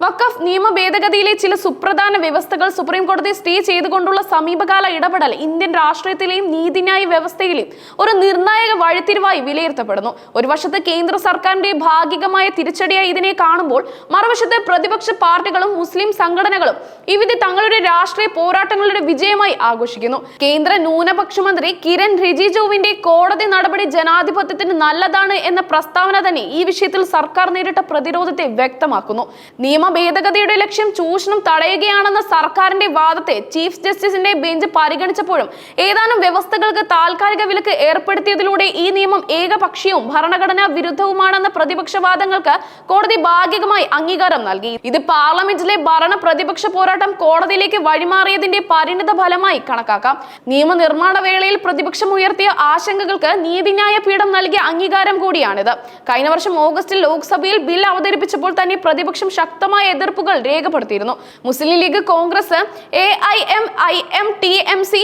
വഖഫ് നിയമ ഭേദഗതിയിലെ ചില സുപ്രധാന വ്യവസ്ഥകൾ സുപ്രീം കോടതി സ്റ്റേ ചെയ്തുകൊണ്ടുള്ള സമീപകാല ഇടപെടൽ ഇന്ത്യൻ രാഷ്ട്രീയത്തിലെയും നീതിന്യായ വ്യവസ്ഥയിലെയും ഒരു നിർണായക വഴിത്തിരിവായി വിലയിരുത്തപ്പെടുന്നു. ഒരു വശത്ത് കേന്ദ്ര സർക്കാരിന്റെ ഭാഗികമായ തിരിച്ചടിയായി ഇതിനെ കാണുമ്പോൾ മറുവശത്ത് പ്രതിപക്ഷ പാർട്ടികളും മുസ്ലിം സംഘടനകളും വിധി തങ്ങളുടെ രാഷ്ട്രീയ പോരാട്ടങ്ങളുടെ വിജയമായി ആഘോഷിക്കുന്നു. കേന്ദ്ര ന്യൂനപക്ഷ മന്ത്രി കിരൺ റിജിജുവിന്റെ കോടതി നടപടി ജനാധിപത്യത്തിന് നല്ലതാണ് എന്ന പ്രസ്താവന തന്നെ ഈ വിഷയത്തിൽ സർക്കാർ നേരിട്ട പ്രതിരോധത്തെ വ്യക്തമാക്കുന്നു. നിയമ ഭേദഗതിയുടെ ലക്ഷ്യം ചൂഷണം തടയുകയാണെന്ന സർക്കാരിന്റെ വാദത്തെ ചീഫ് ജസ്റ്റിസിന്റെ ബെഞ്ച് പരിഗണിച്ചപ്പോഴും ഏതാനും വ്യവസ്ഥകൾക്ക് താൽക്കാലിക വിലക്ക് ഏർപ്പെടുത്തിയതിലൂടെ ഈ നിയമം ഏകപക്ഷീയവും ഭരണഘടനാ വിരുദ്ധവുമാണെന്ന പ്രതിപക്ഷവാദങ്ങൾക്ക് കോടതി ഭാഗികമായി അംഗീകാരം നൽകി. ഇത് പാർലമെന്റിലെ ഭരണ പ്രതിപക്ഷ പോരാട്ടം കോടതിയിലേക്ക് വഴിമാറിയതിന്റെ പരിണിത ഫലമായി കണക്കാക്കാം. നിയമനിർമ്മാണ വേളയിൽ പ്രതിപക്ഷം ഉയർത്തിയ ആശങ്കകൾക്ക് നീതിന്യായ പീഠം നൽകിയ അംഗീകാരം കൂടിയാണിത്. കഴിഞ്ഞ വർഷം ഓഗസ്റ്റിൽ ലോക്സഭയിൽ ബിൽ അവതരിപ്പിച്ചപ്പോൾ തന്നെ പ്രതിപക്ഷം ശക്തമായ എതിർപ്പുകൾ രേഖപ്പെടുത്തിയിരുന്നു. Muslim League Congress A I M I M T M C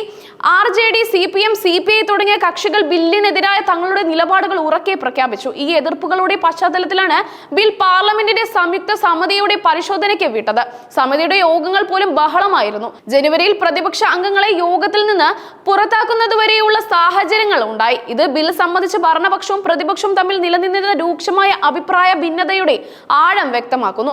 R J D C P M C P I തുടങ്ങിയ കക്ഷികൾ ബില്ലിനെതിരായ തങ്ങളുടെ നിലപാടുകൾ ഉറക്കെ പ്രഖ്യാപിച്ചു. ഈ എതിർപ്പുകളുടെ പശ്ചാത്തലത്തിലാണ് ബിൽ പാർലമെന്റിന്റെ സംയുക്ത സമിതിയുടെ പരിശോധനയ്ക്ക് വിട്ടത്. സമിതിയുടെ യോഗങ്ങൾ പോലും ബഹളമായിരുന്നു. ജനുവരിയിൽ പ്രതിപക്ഷ അംഗങ്ങളെ യോഗത്തിൽ നിന്ന് പുറത്താക്കുന്നതുവരെയുള്ള സാഹചര്യങ്ങൾ ഉണ്ടായി. ഇത് ബിൽ സംബന്ധിച്ച് ഭരണപക്ഷവും പ്രതിപക്ഷവും തമ്മിൽ നിലനിന്നിരുന്ന രൂക്ഷമായ അഭിപ്രായ ഭിന്നതയുടെ ആഴം വ്യക്തമാക്കുന്നു.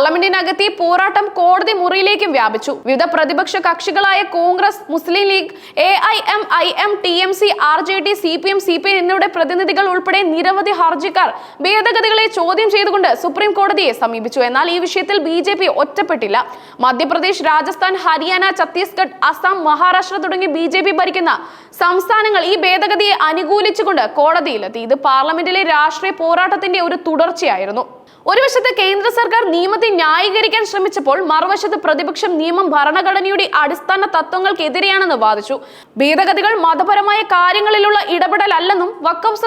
പാർലമെന്റിനകത്തെ പോരാട്ടം കോടതി മുറിയിലേക്കും വ്യാപിച്ചു. വിവിധ പ്രതിപക്ഷ കക്ഷികളായ Congress Muslim League A I M I M T M C R J D C P M C P I എന്നിവരുടെ പ്രതിനിധികൾ ഉൾപ്പെടെ നിരവധി ഹർജിക്കാർ ഭേദഗതികളെ ചോദ്യം ചെയ്തുകൊണ്ട് സുപ്രീം കോടതിയെ സമീപിച്ചു. എന്നാൽ ഈ വിഷയത്തിൽ ബി ജെ പി ഒറ്റപ്പെട്ടില്ല. മധ്യപ്രദേശ് രാജസ്ഥാൻ ഹരിയാന ഛത്തീസ്ഗഡ് അസം മഹാരാഷ്ട്ര തുടങ്ങി ബി ജെ പി ഭരിക്കുന്ന സംസ്ഥാനങ്ങൾ ഈ ഭേദഗതിയെ അനുകൂലിച്ചുകൊണ്ട് കോടതിയിലെത്തി. ഇത് പാർലമെന്റിലെ രാഷ്ട്രീയ പോരാട്ടത്തിന്റെ ഒരു തുടർച്ചയായിരുന്നു. ഒരു വശത്ത് കേന്ദ്ര സർക്കാർ നിയമത്തെ ന്യായീകരിക്കാൻ ശ്രമിച്ചപ്പോൾ മറുവശത്ത് പ്രതിപക്ഷം നിയമം ഭരണഘടനയുടെ അടിസ്ഥാന തത്വങ്ങൾക്കെതിരെയാണെന്ന് വാദിച്ചു. ഭേദഗതികൾ മതപരമായ കാര്യങ്ങളിലുള്ള ഇടപെടലല്ലെന്നും വക്കഫ്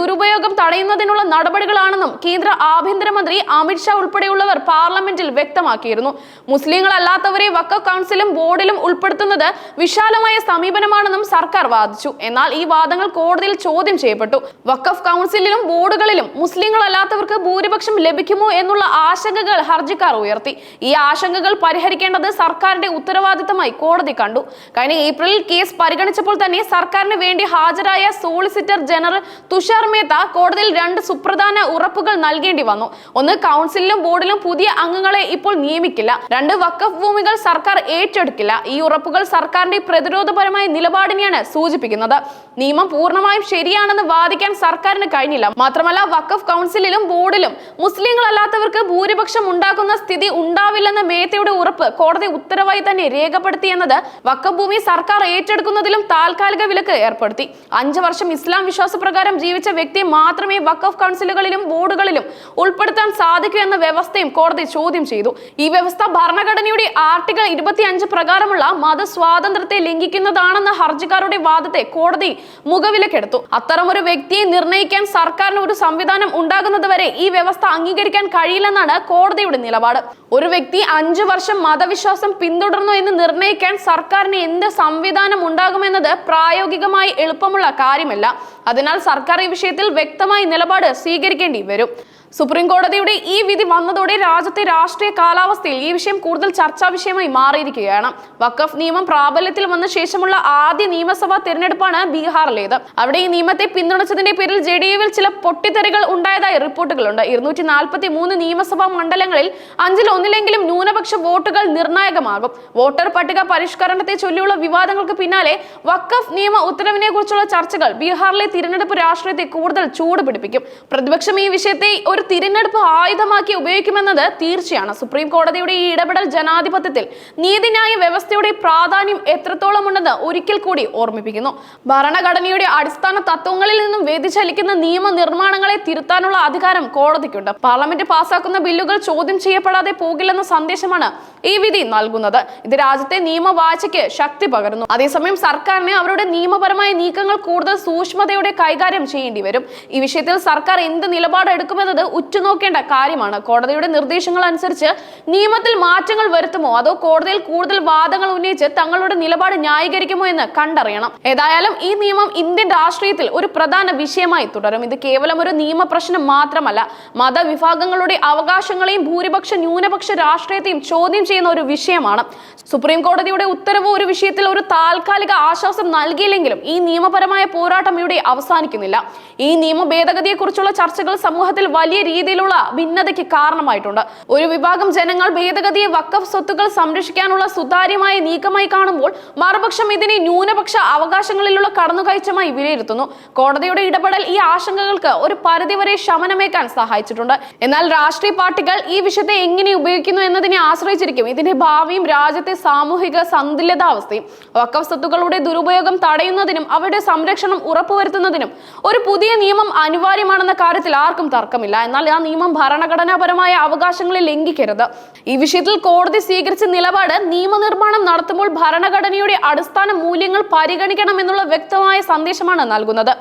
ദുരുപയോഗം തടയുന്നതിനുള്ള നടപടികളാണെന്നും കേന്ദ്ര ആഭ്യന്തരമന്ത്രി അമിത്ഷാ ഉൾപ്പെടെയുള്ളവർ പാർലമെന്റിൽ വ്യക്തമാക്കിയിരുന്നു. മുസ്ലിങ്ങളല്ലാത്തവരെ വക്കഫ് കൗൺസിലും ബോർഡിലും ഉൾപ്പെടുത്തുന്നത് വിശാലമായ സമീപനമാണെന്നും സർക്കാർ വാദിച്ചു. എന്നാൽ ഈ വാദങ്ങൾ കോടതിയിൽ ചോദ്യം ചെയ്യപ്പെട്ടു. വക്കഫ് കൗൺസിലിലും ബോർഡുകളിലും മുസ്ലിങ്ങളല്ലാത്തവർക്ക് ഭൂരിപക്ഷം ലഭിക്കുമോ എന്നുള്ള ആശങ്കകൾ ഹർജിക്കാർ ഉയർത്തി. ഈ ആശങ്കകൾ പരിഹരിക്കേണ്ടത് സർക്കാരിന്റെ ഉത്തരവാദിത്തമായി കോടതി കണ്ടു. കഴിഞ്ഞ ഏപ്രിലിൽ കേസ് പരിഗണിച്ചപ്പോൾ തന്നെ സർക്കാരിന് വേണ്ടി ഹാജരായ സോളിസിറ്റർ ജനറൽ തുഷാർ മേത്ത കോടതിയിൽ രണ്ട് സുപ്രധാന ഉറപ്പുകൾ നൽകേണ്ടി വന്നു. ഒന്ന് കൗൺസിലിലും ബോർഡിലും പുതിയ അംഗങ്ങളെ ഇപ്പോൾ നിയമിക്കില്ല. രണ്ട് വക്കഫ് ഭൂമികൾ സർക്കാർ ഏറ്റെടുക്കില്ല. ഈ ഉറപ്പുകൾ സർക്കാരിന്റെ പ്രതിരോധപരമായ നിലപാടിനെയാണ് സൂചിപ്പിക്കുന്നത്. നിയമം പൂർണമായും ശരിയാണെന്ന് വാദിക്കാൻ സർക്കാരിന് കഴിഞ്ഞില്ല. മാത്രമല്ല വക്കഫ് കൗൺസിലിലും ബോർഡിലും മുസ്ലിങ്ങളല്ലാത്തവർക്ക് ഭൂരിപക്ഷം ഉണ്ടാക്കുന്ന സ്ഥിതി ഉണ്ടാവില്ലെന്ന മേത്തയുടെ ഉറപ്പ് കോടതി ഉത്തരവായി തന്നെ രേഖപ്പെടുത്തിയെന്നത് വക്കഭൂമി സർക്കാർ ഏറ്റെടുക്കുന്നതിലും താൽക്കാലിക വിലക്ക് ഏർപ്പെടുത്തി. അഞ്ചു വർഷം ഇസ്ലാം വിശ്വാസപ്രകാരം ജീവിച്ച വ്യക്തിയെ മാത്രമേ വക്കഫ് കൗൺസിലുകളിലും ബോർഡുകളിലും ഉൾപ്പെടുത്താൻ സാധിക്കൂ എന്ന വ്യവസ്ഥയും കോടതി ചോദ്യം ചെയ്തു. ഈ വ്യവസ്ഥ ഭരണഘടനയുടെ ആർട്ടിക്കിൾ ഇരുപത്തിയഞ്ച് പ്രകാരമുള്ള മതസ്വാതന്ത്ര്യത്തെ ലംഘിക്കുന്നതാണെന്ന ഹർജിക്കാരുടെ വാദത്തെ കോടതി മുഖവിലക്കെടുത്തു. അത്തരമൊരു വ്യക്തിയെ നിർണയിക്കാൻ സർക്കാരിന് ഒരു സംവിധാനം ഉണ്ടാകുന്നതുവരെ ഈ വ്യവസ്ഥ അംഗീകരിക്കാൻ കഴിയില്ലെന്നാണ് കോടതിയുടെ നിലപാട്. ഒരു വ്യക്തി അഞ്ചു വർഷം മതവിശ്വാസം പിന്തുടർന്നു എന്ന് നിർണയിക്കാൻ സർക്കാരിന് എന്ത് സംവിധാനം ഉണ്ടാകുമെന്നത് പ്രായോഗികമായി എളുപ്പമുള്ള കാര്യമല്ല. അതിനാൽ സർക്കാർ ഈ വിഷയത്തിൽ വ്യക്തമായി നിലപാട് സ്വീകരിക്കേണ്ടി വരും. സുപ്രീം കോടതിയുടെ ഈ വിധി വന്നതോടെ രാജ്യത്തെ രാഷ്ട്രീയ കാലാവസ്ഥയിൽ ഈ വിഷയം കൂടുതൽ ചർച്ചാ വിഷയമായി മാറിയിരിക്കുകയാണ്. വഖഫ് നിയമം പ്രാബല്യത്തിൽ വന്ന ശേഷമുള്ള ആദ്യ നിയമസഭാ തെരഞ്ഞെടുപ്പാണ് ബീഹാറിലേത്. അവിടെ ഈ നിയമത്തെ പിന്തുണച്ചതിന്റെ പേരിൽ ജെ ഡി യുവിൽ ചില പൊട്ടിത്തെറികൾ ഉണ്ടായതായി റിപ്പോർട്ടുകളുണ്ട്. ഇരുന്നൂറ്റി നാൽപ്പത്തി മൂന്ന് നിയമസഭാ മണ്ഡലങ്ങളിൽ അഞ്ചിൽ ഒന്നിലെങ്കിലും ന്യൂനപക്ഷ വോട്ടുകൾ നിർണായകമാകും. വോട്ടർ പട്ടിക പരിഷ്കരണത്തെ ചൊല്ലിയുള്ള വിവാദങ്ങൾക്ക് പിന്നാലെ വഖഫ് നിയമ ഉത്തരവിനെ കുറിച്ചുള്ള ചർച്ചകൾ ബീഹാറിലെ തിരഞ്ഞെടുപ്പ് രാഷ്ട്രീയത്തെ കൂടുതൽ ചൂട് പിടിപ്പിക്കും പ്രതിപക്ഷം ഈ വിഷയത്തെ ഒരു തിരഞ്ഞെടുപ്പ് ആയുധമാക്കി ഉപയോഗിക്കുമെന്നത് തീർച്ചയാണ്. സുപ്രീം കോടതിയുടെ ഈ ഇടപെടൽ ജനാധിപത്യത്തിൽ നീതിന്യായ വ്യവസ്ഥയുടെ പ്രാധാന്യം എത്രത്തോളം ഉണ്ടെന്ന് ഒരിക്കൽ കൂടി ഓർമ്മിപ്പിക്കുന്നു. ഭരണഘടനയുടെ അടിസ്ഥാന തത്വങ്ങളിൽ നിന്നും വ്യതിചലിക്കുന്ന നിയമനിർമ്മാണങ്ങളെ തിരുത്താനുള്ള അധികാരം കോടതിക്കുണ്ട്. പാർലമെന്റ് പാസാക്കുന്ന ബില്ലുകൾ ചോദ്യം ചെയ്യപ്പെടാതെ പോകില്ലെന്ന സന്ദേശമാണ് ഈ വിധി നൽകുന്നത്. ഇത് രാജ്യത്തെ നിയമവാഴ്ചയ്ക്ക് ശക്തി പകരുന്നു. അതേസമയം സർക്കാരിനെ അവരുടെ നിയമപരമായ നീക്കങ്ങൾ കൂടുതൽ സൂക്ഷ്മതയോടെ കൈകാര്യം ചെയ്യേണ്ടി വരും. ഈ വിഷയത്തിൽ സർക്കാർ എന്ത് നിലപാട് എടുക്കുമെന്നത് ഉറ്റുനോക്കേണ്ട കാര്യമാണ്. കോടതിയുടെ നിർദ്ദേശങ്ങൾ അനുസരിച്ച് നിയമത്തിൽ മാറ്റങ്ങൾ വരുത്തുമോ? അതോ കോടതിയിൽ കൂടുതൽ വാദങ്ങൾ ഉന്നയിച്ച് തങ്ങളുടെ നിലപാട് ന്യായീകരിക്കുമോ എന്ന് കണ്ടറിയണം. ഏതായാലും ഈ നിയമം ഇന്ത്യൻ രാഷ്ട്രീയത്തിൽ ഒരു പ്രധാന വിഷയമായി തുടരും. ഇത് കേവലം ഒരു നിയമ പ്രശ്നം മാത്രമല്ല മതവിഭാഗങ്ങളുടെ അവകാശങ്ങളെയും ഭൂരിപക്ഷ ന്യൂനപക്ഷ രാഷ്ട്രീയത്തെയും ചോദ്യം ചെയ്യുന്ന ഒരു വിഷയമാണ്. സുപ്രീം കോടതിയുടെ ഉത്തരവ് ഒരു വിഷയത്തിൽ ഒരു താൽക്കാലിക ആശ്വാസം നൽകിയില്ലെങ്കിലും ഈ നിയമപരമായ പോരാട്ടം ഇവിടെ അവസാനിക്കുന്നില്ല. ഈ നിയമ ഭേദഗതിയെക്കുറിച്ചുള്ള ചർച്ചകൾ സമൂഹത്തിൽ രീതിയിലുള്ള ഭിന്നതയ്ക്ക് കാരണമായിട്ടുണ്ട്. ഒരു വിഭാഗം ജനങ്ങൾ ഭേദഗതിയെ വക്കഫ് സ്വത്തുക്കൾ സംരക്ഷിക്കാനുള്ള സുതാര്യമായ നീക്കമായി കാണുമ്പോൾ മറുപക്ഷം ഇതിനെ ന്യൂനപക്ഷ അവകാശങ്ങളിലുള്ള കടന്നുകയറ്റമായി വിലയിരുത്തുന്നു. കോടതിയുടെ ഇടപെടൽ ഈ ആശങ്കകൾക്ക് ഒരു പരിധിവരെ ശമനമേക്കാൻ സഹായിച്ചിട്ടുണ്ട്. എന്നാൽ രാഷ്ട്രീയ പാർട്ടികൾ ഈ വിഷയത്തെ എങ്ങനെ ഉപയോഗിക്കുന്നു എന്നതിനെ ആശ്രയിച്ചിരിക്കും. ഇതിന്റെ ഭാവിയും രാജ്യത്തെ സാമൂഹിക സന്തുലിതാവസ്ഥയും. വക്കഫ് സ്വത്തുക്കളുടെ ദുരുപയോഗം തടയുന്നതിനും അവരുടെ സംരക്ഷണം ഉറപ്പുവരുത്തുന്നതിനും ഒരു പുതിയ നിയമം അനിവാര്യമാണെന്ന കാര്യത്തിൽ ആർക്കും തർക്കമില്ല. എന്നാൽ ആ നിയമം ഭരണഘടനാപരമായ അവകാശങ്ങളെ ലംഘിക്കരുത്. ഈ വിഷയത്തിൽ കോടതി സ്വീകരിച്ച നിലപാട് നിയമനിർമ്മാണം നടത്തുമ്പോൾ ഭരണഘടനയുടെ അടിസ്ഥാന മൂല്യങ്ങൾ പരിഗണിക്കണം എന്നുള്ള വ്യക്തമായ സന്ദേശമാണ് നൽകുന്നത്.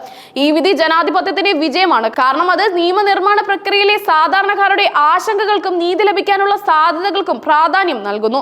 ഈ വിധി ജനാധിപത്യത്തിന്റെ വിജയമാണ്. കാരണം അത് നിയമനിർമ്മാണ പ്രക്രിയയിലെ സാധാരണക്കാരുടെ ആശങ്കകൾക്കും നീതി ലഭിക്കാനുള്ള സാധ്യതകൾക്കും പ്രാധാന്യം നൽകുന്നു.